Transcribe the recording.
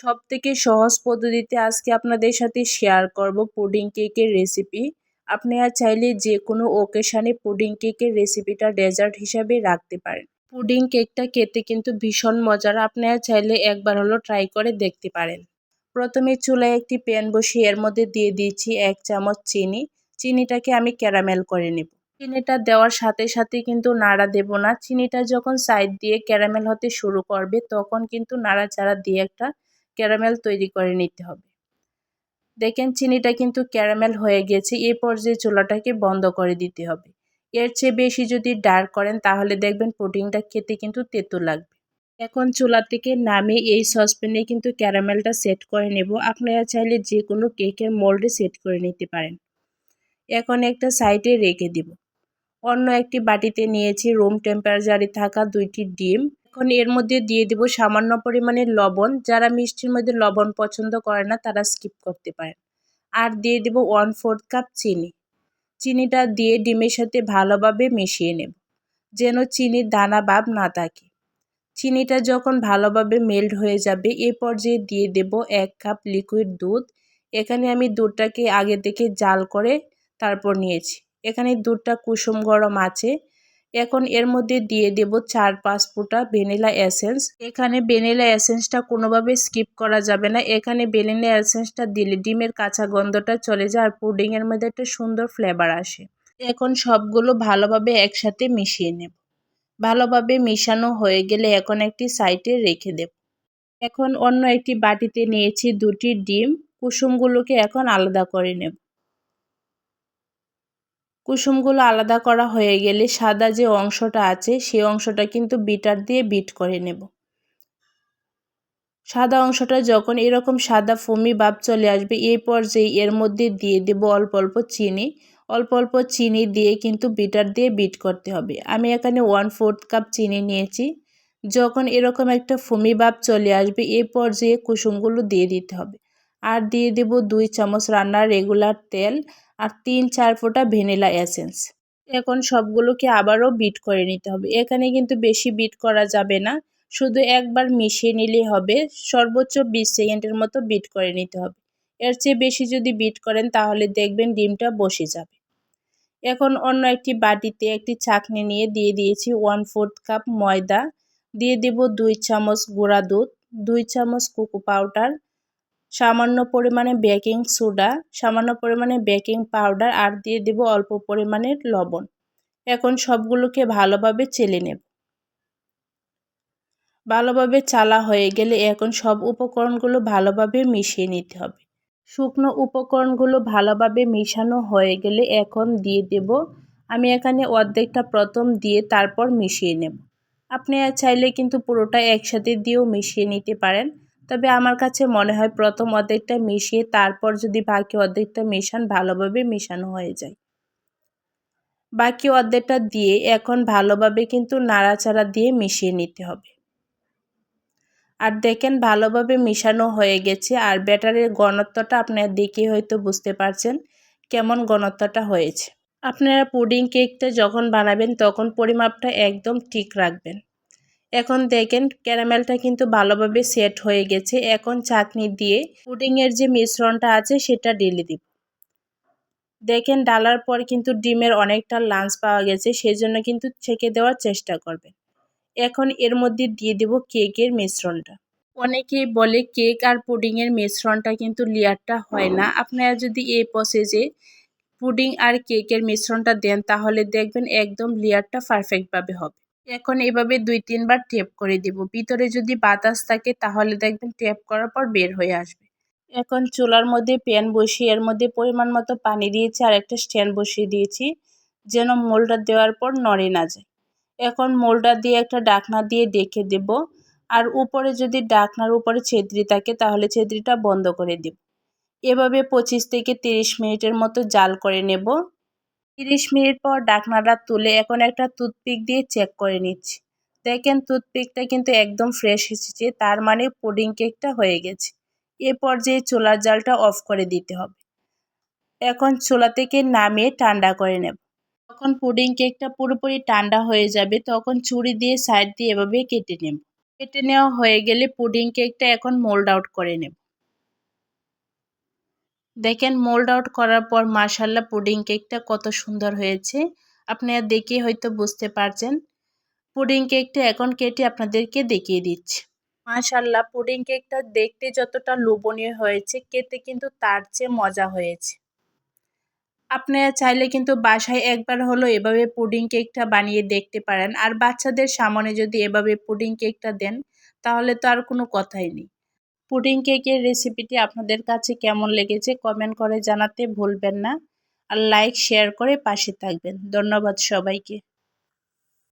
সব থেকে সহজ পদ্ধতিতে আজকে আপনাদের সাথে শেয়ার করব পুডিং কেকের রেসিপি আপনারা চাইলে যে কোনো ওকেশানে পুডিং কেকের রেসিপিটা ডেজার্ট হিসাবে রাখতে পারেন। পুডিং কেকটা খেতে কিন্তু ভীষণ মজার আপনারা চাইলে একবার হলো ট্রাই করে দেখতে পারেন। প্রথমে চুলায় একটি প্যান বসিয়ে এর মধ্যে দিয়ে দিয়েছি এক চামচ চিনি। চিনিটাকে আমি ক্যারামেল করে নেব। চিনিটা দেওয়ার সাথে সাথে কিন্তু নাড়া দেব না। চিনিটা যখন সাইড দিয়ে ক্যারামেল হতে শুরু করবে, তখন কিন্তু নাড়াচাড়া দিয়ে একটা ক্যারামেল তৈরি করে নিতে হবে। দেখেন চিনিটা কিন্তু ক্যারামেল হয়ে গেছে এই পর্যায়ে চুলাটাকে বন্ধ করে দিতে হবে। এর চেয়ে বেশি যদি ডার্ক করেন, তাহলে দেখবেন পুডিংটা খেতে কিন্তু তেতো লাগবে। এখন চুলা থেকে নামে এই সসপ্যানে কিন্তু ক্যারামেলটা সেট করে নেব। আপনারা চাইলে যে কোনো কেকের মোল্ডে সেট করে নিতে পারেন। এখন একটা সাইডে রেখে দিব। অন্য একটি বাটিতে নিয়েছি, রুম টেম্পারেচারে থাকা দুইটি ডিম। এখন এর মধ্যে দিয়ে দেব সামান্য পরিমাণে লবণ। যারা মিষ্টির মধ্যে লবণ পছন্দ করে না, তারা স্কিপ করতে পারেন। আর দিয়ে দেব ওয়ান ফোর্থ কাপ চিনি। চিনিটা দিয়ে ডিমের সাথে ভালোভাবে মিশিয়ে নেব, যেন চিনির দানা ভাব না থাকে। চিনিটা যখন ভালোভাবে মেল্ট হয়ে যাবে, এ পর্যায়ে দিয়ে দেব এক কাপ লিকুইড দুধ। এখানে আমি দুধটাকে আগে থেকে জাল করে তারপর নিয়েছি। এখানে দুধটা কুসুম গরম আছে। এখন এর মধ্যে দিয়ে দেব চার পাঁচ ফুটা ভ্যানিলা এসেন্স। এখানে ভ্যানিলা এসেন্সটা কোনোভাবে স্কিপ করা যাবে না। এখানে ভ্যানিলা এসেন্সটা দিলে ডিমের কাঁচা গন্ধটা চলে যায় আর পুডিংয়ের মধ্যে একটা সুন্দর ফ্লেভার আসে। এখন সবগুলো ভালোভাবে একসাথে মিশিয়ে নেব। ভালোভাবে মিশানো হয়ে গেলে এখন একটি সাইডে রেখে দেব। এখন অন্য একটি বাটিতে নিয়েছি দুটি ডিম। কুসুমগুলোকে এখন আলাদা করে নেব। কুসুমগুলো আলাদা করা হয়ে গেলে সাদা যে অংশটা আছে সেই অংশটা কিন্তু বিটার দিয়ে বিট করে নেব। সাদা অংশটা যখন এরকম সাদা ফুমি ভাব চলে আসবে, এই পর্যায়ে এর মধ্যে দিয়ে দেব অল্প অল্প চিনি। অল্প অল্প চিনি দিয়ে কিন্তু বিটার দিয়ে বিট করতে হবে। আমি এখানে ওয়ান ফোর্থ কাপ চিনি নিয়েছি। যখন এরকম একটা ফুমি ভাব চলে আসবে এই পর্যায়ে কুসুমগুলো দিয়ে দিতে হবে। আর দিয়ে দেব দুই চামচ রান্নার রেগুলার তেল। আর তিন চার ফোঁটা ভ্যানিলা এসেন্স। এখন সবগুলোকে আবারও বিট করে নিতে হবে। এখানে কিন্তু বেশি বিট করা যাবে না। শুধু একবার মিশিয়ে নিলেই হবে। সর্বোচ্চ বিশ সেকেন্ডের মতো বিট করে নিতে হবে। এর চেয়ে বেশি যদি বিট করেন তাহলে দেখবেন ডিমটা বসে যাবে। এখন অন্য একটি বাটিতে একটি চাকনি নিয়ে দিয়ে দিয়েছি ওয়ান ফোর্থ কাপ ময়দা। দিয়ে দেব দুই চামচ গুঁড়া দুধ, দুই চামচ কোকো পাউডার সামান্য পরিমাণে বেকিং সোডা, সামান্য পরিমাণে বেকিং পাউডার আর দিয়ে দেব অল্প পরিমাণের লবণ। এখন সবগুলোকে ভালোভাবে চেলে নেব। ভালোভাবে চালা হয়ে গেলে এখন সব উপকরণগুলো ভালোভাবে মিশিয়ে নিতে হবে। শুকনো উপকরণগুলো ভালোভাবে মিশানো হয়ে গেলে এখন দিয়ে দেব। আমি এখানে অর্ধেকটা প্রথম দিয়ে তারপর মিশিয়ে নেব। আপনি চাইলে কিন্তু পুরোটা একসাথে দিয়েও মিশিয়ে নিতে পারেন। তবে আমার কাছে মনে হয় প্রথম অর্ধেকটা মিশিয়ে তারপর যদি বাকি অর্ধেকটা মেশান, ভালোভাবে মেশানো হয়ে যায়। বাকি অর্ধেকটা দিয়ে এখন ভালোভাবে কিন্তু নাড়াচাড়া দিয়ে মিশিয়ে নিতে হবে। আর দেখেন ভালোভাবে মিশানো হয়ে গেছে, আর ব্যাটারের ঘনত্বটা আপনারা দেখে হয়তো বুঝতে পারছেন কেমন ঘনত্বটা হয়েছে। আপনারা পুডিং কেকটা যখন বানাবেন তখন পরিমাপটা একদম ঠিক রাখবেন। এখন দেখেন ক্যারামেলটা কিন্তু ভালোভাবে সেট হয়ে গেছে। এখন চাটনি দিয়ে পুডিংয়ের যে মিশ্রণটা আছে সেটা ঢেলে দিব। দেখেন ডালার পর কিন্তু ডিমের অনেকটা লাঞ্চ পাওয়া গেছে সেই জন্য কিন্তু ছেঁকে দেওয়ার চেষ্টা করবেন। এখন এর মধ্যে দিয়ে দেব কেকের মিশ্রণটা। অনেকেই বলে কেক আর পুডিংয়ের মিশ্রণটা কিন্তু লেয়ারটা হয় না। আপনারা যদি এই প্রসেসে পুডিং আর কেকের মিশ্রণটা দেন, তাহলে দেখবেন একদম লেয়ারটা পারফেক্টভাবে হবে। এখন এভাবে দুই, তিনবার টেপ করে দিব। ভিতরে যদি বাতাস থাকে, তাহলে দেখবেন টেপ করার পর বের হয়ে আসবে। এখন চুলার মধ্যে প্যান বসিয়ে, এর মধ্যে পরিমাণ মতো পানি দিয়েছি আর একটা স্ট্যান্ড বসিয়ে দিয়েছি, যেন মোলটা দেওয়ার পর নড়ে না যায়। এখন মোলটা দিয়ে একটা ডাকনা দিয়ে ডেকে দেব আর উপরে যদি ডাকনার উপরে ছেদ্রি থাকে, তাহলে ছেদ্রিটা বন্ধ করে দেব। এভাবে পঁচিশ থেকে তিরিশ মিনিটের মতো জাল করে নেব। তিরিশ মিনিট পর ডাকনাটা তুলে এখন একটা টুথপিক দিয়ে চেক করে নিচ্ছি। দেখেন টুথপিকটা কিন্তু একদম ফ্রেশ এসেছে, তার মানে পুডিং কেকটা হয়ে গেছে। এ পর্যায়ে চোলার জালটা অফ করে দিতে হবে। এখন চোলা থেকে নামিয়ে ঠান্ডা করে নেব। যখন পুডিং কেকটা পুরোপুরি ঠান্ডা হয়ে যাবে, তখন চুড়ি দিয়ে সাইড দিয়ে এভাবে কেটে নেব। কেটে নেওয়া হয়ে গেলে পুডিং কেকটা এখন মোল্ড আউট করে নেব। দেখেন মোল্ড আউট করার পর মাশাল্লাহ পুডিং কেকটা কত সুন্দর হয়েছে। আপনারা দেখে হয়তো বুঝতে পারছেন। পুডিং কেকটা এখন কেটে আপনাদেরকে দেখিয়ে দিচ্ছি। মাশাল্লাহ পুডিং কেকটা দেখতে যতটা লোভনীয় হয়েছে, খেতে কিন্তু তার চেয়ে মজা হয়েছে। আপনারা চাইলে কিন্তু বাসায় একবার হলো এভাবে পুডিং কেকটা বানিয়ে দেখতে পারেন। আর বাচ্চাদের সামনে যদি এভাবে পুডিং কেকটা দেন, তাহলে তো আর কোনো কথাই নেই। পুডিং কেকের রেসিপিটি আপনাদের কাছে কেমন লেগেছে কমেন্ট করে জানাতে ভুলবেন না। আর লাইক শেয়ার করে পাশে থাকবেন। ধন্যবাদ সবাইকে।